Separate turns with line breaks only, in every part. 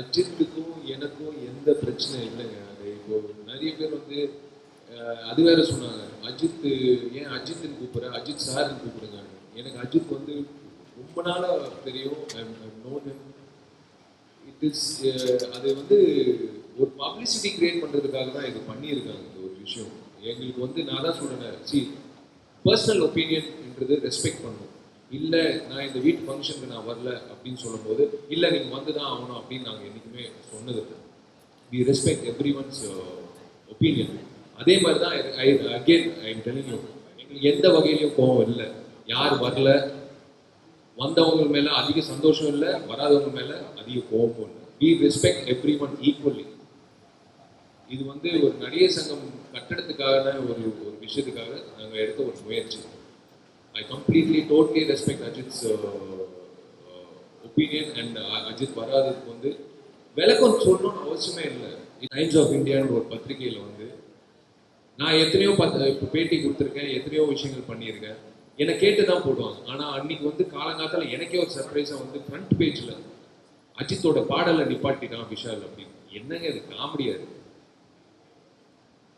அஜித்துக்கும் எனக்கும் எந்த பிரச்சனை இல்லைங்க. அது இப்போ நிறைய பேர் வந்து அது வேற சொன்னாங்க. அஜித் ஏன் அஜித்னு கூப்பிடுற? அஜித் சார்னு கூப்பிடுங்க. எனக்கு அஜித் வந்து ரொம்ப நாளாக தெரியும். இட் இஸ் அது வந்து ஒரு பப்ளிசிட்டி கிரியேட் பண்ணுறதுக்காக தான் இது பண்ணியிருக்காங்க இந்த ஒரு விஷயம். எங்களுக்கு வந்து நான் தான் சொல்றேன். சி பர்சனல் ஒப்பீனியன்ன்றது ரெஸ்பெக்ட் பண்ணணும். இல்லை நான் இந்த வீட்டு ஃபங்க்ஷனுக்கு நான் வரல அப்படின்னு சொல்லும்போது இல்லை நீங்கள் வந்து தான் ஆகணும் அப்படின்னு நாங்கள் என்றைக்குமே சொன்னது we respect every one's opinion அதே மாதிரி தான் I again I am telling you எங்களுக்கு எந்த வகையிலையும் கோபம் இல்லை. யார் வரல வந்தவங்க மேலே அதிக சந்தோஷம் இல்லை வராதவங்க மேலே அதிக கோபம் இல்லை. We respect every one equally இது வந்து ஒரு நடிகர் சங்கம் கட்டடத்துக்கான ஒரு ஒரு விஷயத்துக்காக நாங்கள் எடுத்த ஒரு முயற்சி. I completely totally uh, Ajith's opinion and Ajith வராததுக்கு வந்து. விளக்கம் சொல்லணும்னு அவசியமே இல்லை. டைம்ஸ் ஆஃப் இந்தியான்னு ஒரு பத்திரிகையில் வந்து நான் எத்தனையோ பத் இப்போ பேட்டி கொடுத்துருக்கேன் எத்தனையோ விஷயங்கள் பண்ணியிருக்கேன். என்னை கேட்டு தான் போடுவாங்க. ஆனால் அன்னைக்கு வந்து காலங்காலத்தில் எனக்கே ஒரு சர்ப்ரைஸாக வந்து ஃப்ரண்ட் பேஜில் அஜித்தோட பாடலை நிப்பாட்டிட்டான் விஷால் அப்படின்னு. என்னங்க இது காமெடியாது இருக்கு?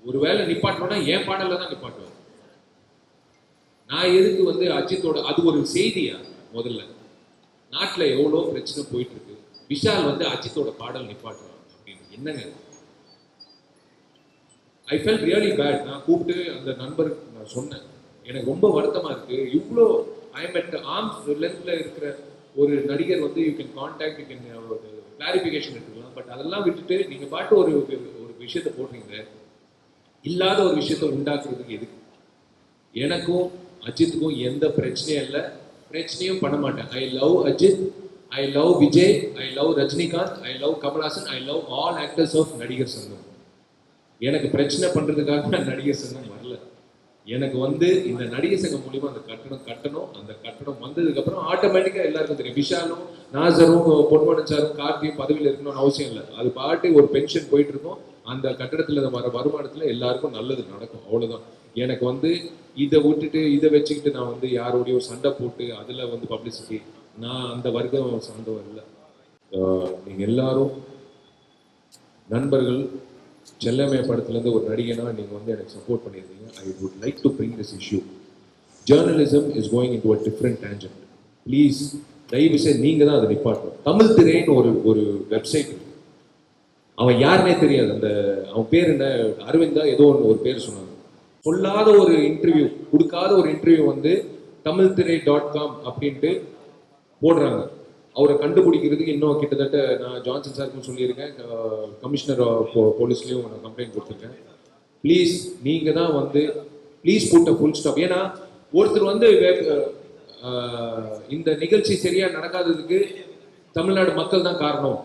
ஒருவேளை நிப்பாட்டினோன்னா என் பாடலில் தான் நிப்பாட்டுவேன் நான் எதுக்கு வந்து அஜித்தோட அது ஒரு செய்தியா? முதல்ல. நாட்டில் எவ்வளோ பிரச்சனை போயிட்டு இருக்கு விஷால் வந்து அஜித்தோட பாடல் நிப்பாட்டுறான் அப்படின்னு. என்னங்க ஐ ஃபெல் ரியலி பேட் நான் கூப்பிட்டு அந்த நண்பருக்கு நான் சொன்னேன். எனக்கு ரொம்ப வருத்தமா இருக்கு. இவ்வளோ ஐ எம் அட் ஆர்ம்ஸ் லென்த்ல இருக்கிற ஒரு நடிகர் வந்து you can contact you can clarification எடுத்துக்கலாம். பட் அதெல்லாம் விட்டுட்டு நீங்க பாட்டு ஒரு ஒரு விஷயத்த போடுறீங்க. இல்லாத ஒரு விஷயத்த உண்டாக்குறதுக்கு எதுக்கு? எனக்கும் அஜித்துக்கும் எந்த பிரச்சனையும் இல்லை. பிரச்சனையும் பண்ண மாட்டேன். I love Ajith I love Vijay I love Rajinikanth I love Kamal Haasan I love all actors of Nadigar Sangam. எனக்கு பிரச்சனை பண்ணுறதுக்காக நான் நடிகர் சங்கம் வரல. எனக்கு வந்து இந்த நடிகர் சங்கம் மூலியமாக அந்த கட்டணம் கட்டணும். அந்த கட்டணம் வந்ததுக்கப்புறம் ஆட்டோமேட்டிக்காக எல்லாருக்கும் தெரியும். விஷாலும் நாசரும் பொன்வடன் சாரும் கார்த்தியும் பதவியில் இருக்கணும்னு அவசியம் இல்லை. அது பாட்டு ஒரு பென்ஷன் போயிட்டு இருக்கோம். அந்த கட்டடத்தில் வர வருமானத்தில் எல்லாருக்கும் நல்லது நடக்கும். அவ்வளோதான் எனக்கு வந்து இதை விட்டுட்டு இதை வச்சுக்கிட்டு நான் வந்து யாரோடைய ஒரு சண்டை போட்டு அதில் வந்து பப்ளிசிட்டி நான் அந்த வர்க்கம் சார்ந்தவர் இல்லை. நீங்கள் எல்லாரும் நண்பர்கள் செல்லமே படத்துலேருந்து ஒரு நடிகனாக நீங்கள் வந்து எனக்கு சப்போர்ட் பண்ணியிருந்தீங்க. I would like to bring this issue journalism is going into a different tangent please தயவு செய்து நீங்கள் தான் அதை நிப்பாட்டணும். தமிழ் திரைன்னு ஒரு ஒரு வெப்சைட் அவன் யாருன்னே தெரியாது. அந்த அவன் பேர் என்ன? அரவிந்தா ஏதோ ஒன்று ஒரு பேர் சொன்னாங்க. சொல்லாத ஒரு இன்டர்வியூ கொடுக்காத ஒரு இன்டர்வியூ வந்து தமிழ் திரை டாட் காம் அப்படின்ட்டு போடுறாங்க. அவரை கண்டுபிடிக்கிறதுக்கு இன்னும் கிட்டத்தட்ட நான் ஜான்சன் சாருக்கும் சொல்லியிருக்கேன். கமிஷனர் போலீஸ்லேயும் நான் கம்ப்ளைண்ட் கொடுத்துருக்கேன். ப்ளீஸ் நீங்கள் தான் வந்து ப்ளீஸ் போட்ட ஃபுல் ஸ்டாப் ஏன்னா ஒருத்தர் வந்து இந்த நிகழ்ச்சி சரியாக நடக்காததுக்கு தமிழ்நாடு மக்கள் தான் காரணம்.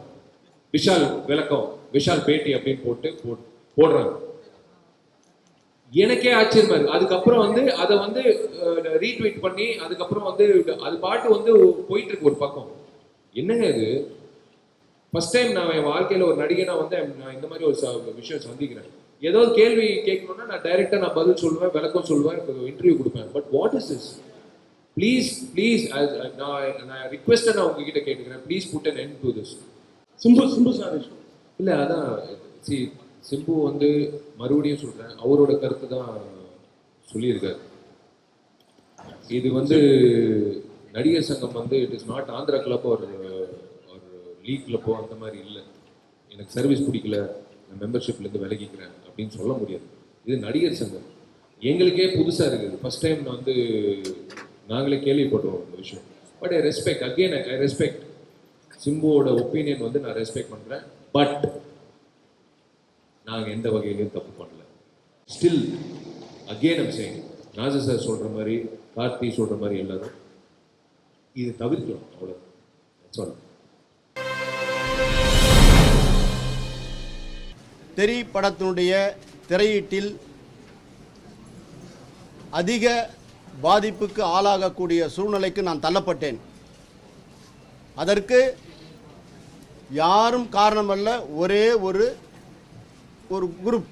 விஷால் விளக்கம் விஷால் பேட்டி அப்படின்னு போட்டு போடுறாங்க. எனக்கே ஆச்சரியமா இருக்கு. அதுக்கப்புறம் வந்து அதை வந்து ரீட்வீட் பண்ணி அதுக்கப்புறம் வந்து அது பாட்டு வந்து போயிட்டு இருக்கு ஒரு பக்கம். என்னங்க இது? ஃபர்ஸ்ட் டைம் நான் என் வாழ்க்கையில ஒரு நடிகனா வந்து நான் இந்த மாதிரி ஒரு ச- விஷயம் சந்திக்கிறேன். ஏதோ கேள்வி கேட்கணும்னா நான் டைரக்டா நான் பதில் சொல்லுவேன் விளக்கம் சொல்லுவேன் இன்டர்வியூ கொடுப்பேன். But what is this please please நான் நான் ரிக்வெஸ்ட்டை நான் உங்ககிட்ட கேட்டுக்கிறேன். Please put an end to this
Simbu Simbu sir.
இல்லை அதான் சி சிம்பு வந்து மறுபடியும் சொல்கிறேன் அவரோட கருத்து தான் சொல்லியிருக்காரு. இது வந்து நடிகர் சங்கம் வந்து it is not Andhra club ஒரு ஒரு லீக் கிளப்போ அந்த மாதிரி இல்லை. எனக்கு சர்வீஸ் பிடிக்கல. நான் மெம்பர்ஷிப்லேருந்து விலகிக்கிறேன் அப்படின்னு சொல்ல முடியாது. இது நடிகர் சங்கம். எங்களுக்கே புதுசாக இருக்குது. ஃபர்ஸ்ட் டைம் நான் வந்து நாங்களே கேள்விப்பட்டோம் இந்த விஷயம். But I respect again I respect சிம்புவோட ஒப்பீனியன் வந்து நான் ரெஸ்பெக்ட் பண்ணுறேன் பட் நாங்கள் எந்த வகையிலையும் தப்பு பண்ணல. Still again am Nassar sir சொல்கிற மாதிரி கார்த்தி சொல்கிற மாதிரி எல்லாரும் இது தவிர்க்கலாம் அவ்வளோ சொல்ல
தெரி படத்தினுடைய திரையீட்டில் அதிக பாதிப்புக்கு ஆளாகக்கூடிய சூழ்நிலைக்கு நான் தள்ளப்பட்டேன். அதற்கு யாரும் காரணமல்ல ஒரே ஒரு ஒரு குரூப்